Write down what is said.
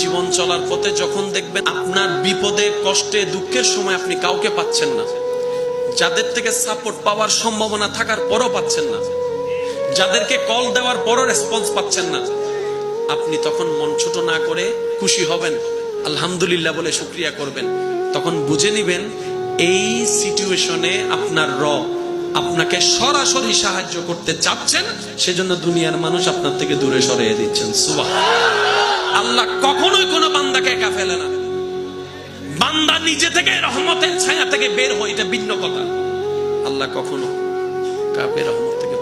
জীবন চলার পথে যখন দেখবেন আপনার বিপদে, কষ্টে, দুঃখের সময় আপনি কাউকে পাচ্ছেন না। যাদের থেকে সাপোর্ট পাওয়ার সম্ভাবনা থাকার পরও পাচ্ছেন না। যাদেরকে কল দেওয়ার পরও রেসপন্স পাচ্ছেন না। আপনি তখন মন ছোট না করে খুশি হবেন, আলহামদুলিল্লাহ বলে শুক্রিয়া করবেন। তখন বুঝে নিবেন, এই সিচুয়েশনে আপনার র আপনাকে সরাসরি সাহায্য করতে চাচ্ছেন, সেজন্য দুনিয়ার মানুষ আপনার থেকে দূরে সরিয়ে দিচ্ছেন। সুবাহ আল্লাহ কখনোই কোনো বান্দাকে একা ফেলে না। বান্দা নিজে থেকে রহমতের ছায়া থেকে বের হয়, এটা ভিন্ন কথা। আল্লাহ কখনো কাউকে রহমত থেকে